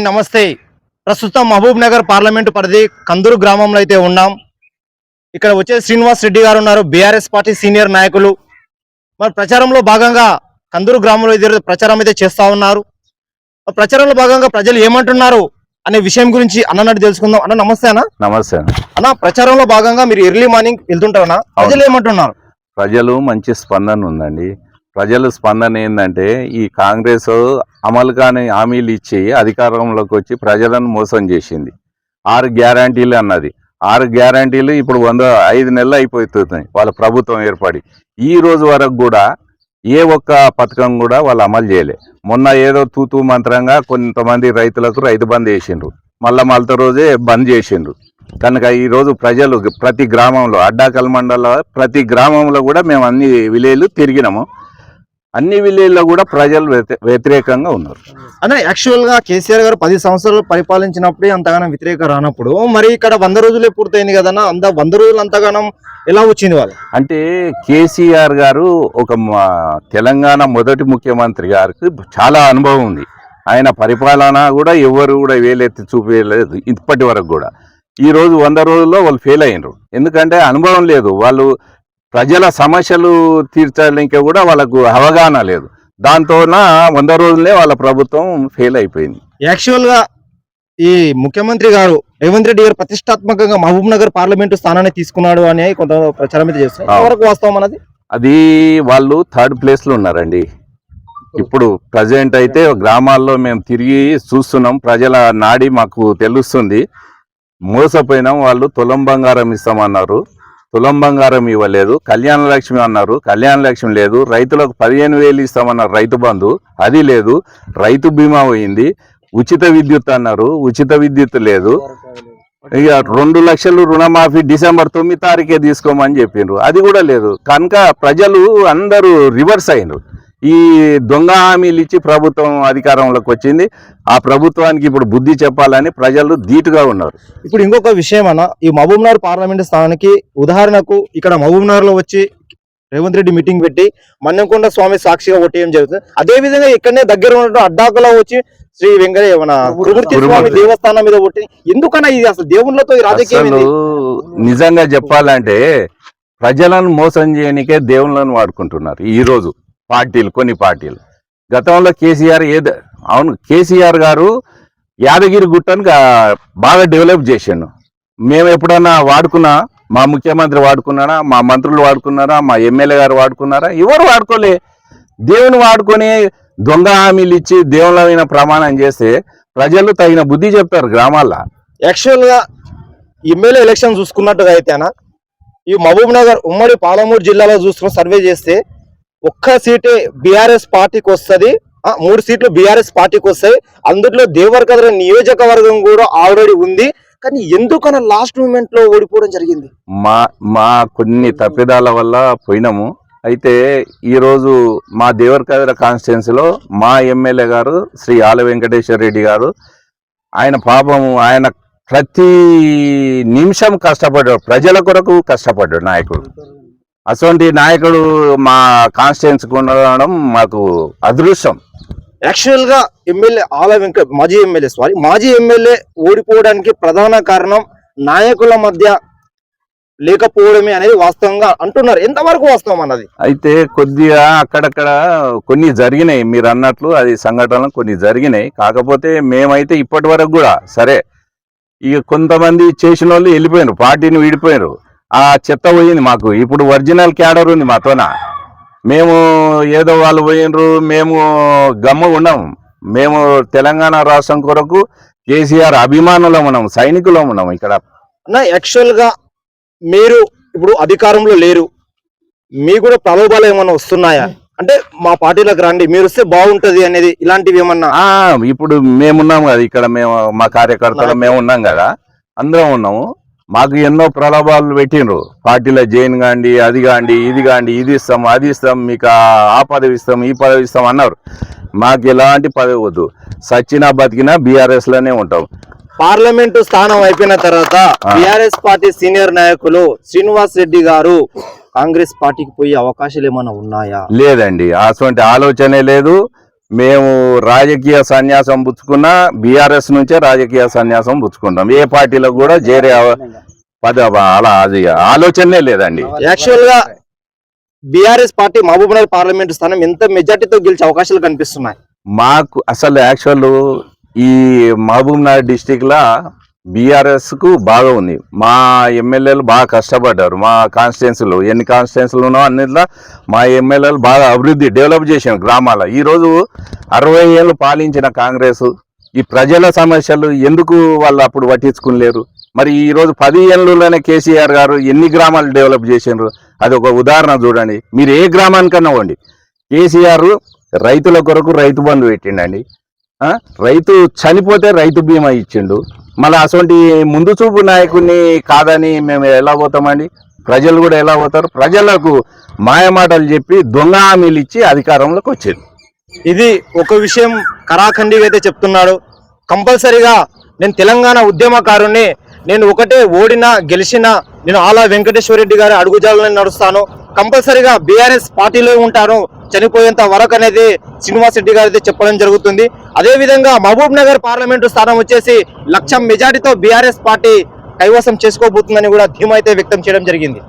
Hi నమస్తే. ప్రస్తుతం Mahabub Nagar parliament పరిధి కందూరు గ్రామంలో అయితే ఉన్నాం. ఇక్కడ వచ్చే శ్రీనివాస్ రెడ్డి గారు ఉన్నారు బీఆర్ఎస్ పార్టీ సీనియర్ నాయకులు. మరి ప్రచారంలో భాగంగా కందూరు గ్రామంలో ఇద్దరు ప్రచారం అయితే చేస్తా ఉన్నారు. ప్రచారంలో భాగంగా ప్రజలు ఏమంటున్నారు అనే విషయం గురించి అన్నట్టు తెలుసుకుందాం. అన్న నమస్తే అన్న. నమస్తే అన్న. ప్రచారంలో భాగంగా మీరు ఎర్లీ మార్నింగ్ వెళ్తుంటారన్నా. ప్రజలు ఏమంటున్నారు? ప్రజలు మంచి స్పందన ఉందండి. ప్రజల స్పందన ఏంటంటే ఈ కాంగ్రెస్ అమలు కాని హామీలు ఇచ్చి అధికారంలోకి వచ్చి ప్రజలను మోసం చేసింది. ఆరు గ్యారంటీలు అన్నది. ఆరు గ్యారంటీలు ఇప్పుడు వంద ఐదు నెలలు అయిపోతున్నాయి వాళ్ళ ప్రభుత్వం ఏర్పడి. ఈ రోజు వరకు కూడా ఏ ఒక్క పథకం కూడా వాళ్ళు అమలు చేయలే. మొన్న ఏదో తూతూ మంత్రంగా కొంతమంది రైతులకు రైతు బంద్ చేసిండ్రు. మళ్ళా మళ్ళీ రోజే బంద్ చేసిండ్రు. కనుక ఈ రోజు ప్రజలు ప్రతి గ్రామంలో అడ్డాకల్ మండల ప్రతి గ్రామంలో కూడా మేము అన్ని విలేజ్లు తిరిగినాము. అన్ని విలేజ్లో కూడా ప్రజలు వ్యతి- వ్యతిరేకంగా ఉన్నారు. అన్న యాక్చువల్గా కేసీఆర్ గారు పది సంవత్సరాలు పరిపాలించినప్పుడే అంతగానం వ్యతిరేక రానప్పుడు మరి ఇక్కడ వంద రోజులే పూర్తయింది కదన్నా అంత వంద రోజులు అంతగానం ఎలా వచ్చింది వాళ్ళు? అంటే కేసీఆర్ గారు ఒక మా తెలంగాణ మొదటి ముఖ్యమంత్రి గారికి చాలా అనుభవం ఉంది. ఆయన పరిపాలన కూడా ఎవరు కూడా వేలెత్తి చూపించలేదు ఇప్పటి వరకు కూడా. ఈ రోజు వంద రోజుల్లో వాళ్ళు ఫెయిల్ అయినరు. ఎందుకంటే అనుభవం లేదు. వాళ్ళు ప్రజల సమస్యలు తీర్చడానికి కూడా వాళ్ళకు అవగాహన లేదు. దాంతోన వంద రోజులే వాళ్ళ ప్రభుత్వం ఫెయిల్ అయిపోయింది. యాక్చువల్గా ఈ ముఖ్యమంత్రి గారు రేవంత్ రెడ్డి గారు ప్రతిష్టాత్మకంగా మహబూబ్ నగర్ పార్లమెంటు స్థానాన్ని తీసుకున్నాడు అని కొంత ప్రచారం అయితే చేస్తున్నారు వాస్తవం అన్నది అది వాళ్ళు థర్డ్ ప్లేస్లో ఉన్నారండి. ఇప్పుడు ప్రజెంట్ అయితే గ్రామాల్లో మేము తిరిగి చూస్తున్నాం. ప్రజల నాడి మాకు తెలుస్తుంది. మోసపోయినాం వాళ్ళు తులం బంగారం ఇస్తామన్నారు. తులం బంగారం ఇవ్వలేదు కళ్యాణ లక్ష్మి అన్నారు కళ్యాణ లక్ష్మి లేదు రైతులకు పదిహేను వేలు ఇస్తామన్నారు రైతు బంధు అది లేదు రైతు బీమా పోయింది ఉచిత విద్యుత్ అన్నారు ఉచిత విద్యుత్ లేదు. ఇక రెండు లక్షలు రుణమాఫీ డిసెంబర్ తొమ్మిది తారీఖే తీసుకోమని చెప్పిండ్రు అది కూడా లేదు. కనుక ప్రజలు అందరూ రివర్స్ అయినరు ఈ దొంగ హామీలు ఇచ్చి ప్రభుత్వం అధికారంలోకి వచ్చింది ఆ ప్రభుత్వానికి ఇప్పుడు బుద్ధి చెప్పాలని ప్రజలు ధీటుగా ఉన్నారు ఇప్పుడు ఇంకొక విషయం అన్న ఈ మహబూబ్ నగర్ పార్లమెంట్ స్థానానికి ఉదాహరణకు ఇక్కడ మహబూబ్ నగర్లో వచ్చి రేవంత్ రెడ్డి మీటింగ్ పెట్టి మన్నెకొండ స్వామి సాక్షిగా ఒట్టేయడం జరుగుతుంది అదే విధంగా ఇక్కడనే దగ్గర ఉన్న అడ్డాకులో వచ్చి శ్రీ వెంకట మన స్వామి. దేవస్థానం మీద ఒట్టి ఎందుకన్నా ఇది అసలు దేవుళ్ళతో ఈ రాజకీయం? నిజంగా చెప్పాలంటే ప్రజలను మోసం చేయనికే దేవుళ్ళను వాడుకుంటున్నారు ఈ రోజు పార్టీలు కొన్ని పార్టీలు. గతంలో కేసీఆర్ ఏదో అవును కేసీఆర్ గారు యాదగిరి గుట్టను బాగా డెవలప్ చేశాను మేము ఎప్పుడన్నా వాడుకున్నా మా ముఖ్యమంత్రి వాడుకున్నారా మా మంత్రులు వాడుకున్నారా మా ఎమ్మెల్యే గారు వాడుకున్నారా ఎవరు వాడుకోలే. దేవుని వాడుకొని దొంగ హామీలు ఇచ్చి దేవుళ్ళ ప్రమాణం చేస్తే ప్రజలు తగిన బుద్ధి చెప్తారు గ్రామాల్లో. యాక్చువల్గా ఎమ్మెల్యే ఎలక్షన్ చూసుకున్నట్టుగా అయితేనా ఈ మహబూబ్ నగర్ ఉమ్మడి పాలమూరు జిల్లాలో చూసుకుని సర్వే చేస్తే ఒక్క సీటే బీఆర్ఎస్ పార్టీకి వస్తుంది. మూడు సీట్లు బీఆర్ఎస్ పార్టీకి వస్తాయి. అందులో దేవరకద్ర నియోజకవర్గం కూడా ఆల్రెడీ ఉంది. కానీ ఎందుకన్నా లాస్ట్ మూమెంట్లో ఓడిపోవడం జరిగింది? మా మా కొన్ని తప్పిదాల వల్ల పోయినాము. అయితే ఈరోజు మా దేవరకద్ర కాన్స్టిట్యున్సీలో మా ఎమ్మెల్యే గారు శ్రీ ఆల వెంకటేశ్వర రెడ్డి గారు ఆయన పాపము ఆయన ప్రతి నిమిషం కష్టపడ్డాడు. ప్రజల కొరకు కష్టపడ్డాడు నాయకుడు. అటువంటి నాయకుడు మా కాన్స్టిట్యున్సీకి ఉండడం మాకు అదృష్టం. యాక్చువల్గా ఎమ్మెల్యే ఆల వెంకట మాజీ ఎమ్మెల్యే సారీ మాజీ ఎమ్మెల్యే ఓడిపోవడానికి ప్రధాన కారణం నాయకుల మధ్య లేకపోవడమే అనేది వాస్తవంగా అంటున్నారు. ఎంతవరకు వాస్తవం అన్నది? అయితే కొద్దిగా అక్కడక్కడ కొన్ని జరిగినాయి. మీరు అన్నట్లు అది సంఘటనలు కొన్ని జరిగినాయి. కాకపోతే మేమైతే ఇప్పటి వరకు కూడా సరే ఇక కొంతమంది చేసిన వాళ్ళు వెళ్ళిపోయినారు పార్టీని విడిపోయినారు. ఆ చెత్త పోయింది మాకు. ఇప్పుడు ఒరిజినల్ క్యాడర్ ఉంది మాతోన. మేము ఏదో వాళ్ళు పోయినరు మేము గమ్మ ఉన్నాం. మేము తెలంగాణ రాష్ట్రం కొరకు కేసీఆర్ అభిమానులం ఉన్నాం సైనికులం ఉన్నాం ఇక్కడ. అన్న యాక్చువల్గా మీరు ఇప్పుడు అధికారంలో లేరు. మీ కూడా ప్రలోభాలు ఏమన్నా వస్తున్నాయా? అంటే మా పార్టీలోకి రండి మీరు వస్తే బాగుంటది అనేది ఇలాంటివి ఏమన్నా? ఇప్పుడు మేమున్నాం కదా ఇక్కడ మేము మా కార్యకర్తలు మేము ఉన్నాం కదా అందరం ఉన్నాము. మాకు ఎన్నో ప్రలోభాలు పెట్టిండ్రు. పార్టీలో జైన్ కాండి అది కాండి ఇది కాండి ఇది ఇస్తాం అది ఇస్తాం మీకు ఆ- పదవి ఇస్తాం ఈ పదవి ఇస్తాం అన్నారు. మాకు ఎలాంటి పదవి వద్దు. సచ్చినా బతికినా బీఆర్ఎస్లోనే ఉంటాం. పార్లమెంటు స్థానం అయిపోయిన తర్వాత. బిఆర్ఎస్ పార్టీ సీనియర్ నాయకులు శ్రీనివాస్ రెడ్డి గారు కాంగ్రెస్ పార్టీకి పోయే అవకాశాలు ఏమైనా ఉన్నాయా? లేదండి. అటువంటి ఆలోచనే లేదు. మేము రాజకీయ సన్యాసం పుచ్చుకున్నా బీఆర్ఎస్ నుంచే రాజకీయ సన్యాసం పుచ్చుకుంటాం. ఏ పార్టీలో కూడా చేరే పద అలా అది ఆలోచనే లేదండి. యాక్చువల్గా BRS party Mahabubnagar parliament స్థానం ఎంత మెజార్టీతో గెలిచే అవకాశాలు కనిపిస్తున్నాయి? మాకు అసలు యాక్చువల్ ఈ మహబూబ్ నగర్ డిస్టిక్ లా బీఆర్ఎస్కు బాగా ఉంది. మా ఎమ్మెల్యేలు బాగా కష్టపడ్డారు. మా కాన్స్టిట్యున్సీలు ఎన్ని కాన్స్టిట్యున్సీలు ఉన్నాయో అన్నిట్లో మా ఎమ్మెల్యేలు బాగా అభివృద్ధి డెవలప్ చేసాం గ్రామాల ఈ రోజు అరవై ఏళ్ళు పాలించిన కాంగ్రెస్ ఈ ప్రజల సమస్యలు ఎందుకు వాళ్ళు అప్పుడు పట్టించుకునిలేరు? మరి ఈరోజు పది ఏళ్ళలోనే కేసీఆర్ గారు ఎన్ని గ్రామాలు డెవలప్ చేసిండ్రు? అది ఒక ఉదాహరణ చూడండి. మీరు ఏ గ్రామానికన్నా పోండి. కేసీఆర్ రైతుల కొరకు రైతు బంధు పెట్టిండండి. రైతు చనిపోతే రైతు బీమా ఇచ్చిండు. మళ్ళీ అటువంటి ముందు చూపు నాయకుడిని కాదని మేము ఎలా పోతామండి? ప్రజలు కూడా ఎలా పోతారు? ప్రజలకు మాయమాటలు చెప్పి దొంగ హామీలు ఇచ్చి అధికారంలోకి వచ్చింది ఇది ఒక విషయం కరాఖండిగా అయితే చెప్తున్నాడు. కంపల్సరీగా నేను తెలంగాణ ఉద్యమకారుణ్ణి నేను ఒకటే ఓడినా గెలిచినా నేను ఆలా వెంకటేశ్వర రెడ్డి గారి అడుగుజాలని నడుస్తాను. కంపల్సరీగా బీఆర్ఎస్ పార్టీలో ఉంటాను చనిపోయేంత వరకు అనేది శ్రీనివాస్ రెడ్డి గారు అయితే చెప్పడం జరుగుతుంది. అదే విధంగా మహబూబ్ నగర్ పార్లమెంటు స్థానం వచ్చేసి లక్షం మెజార్టీతో బీఆర్ఎస్ పార్టీ కైవసం చేసుకోబోతుందని కూడా ధీమా అయితే వ్యక్తం చేయడం జరిగింది.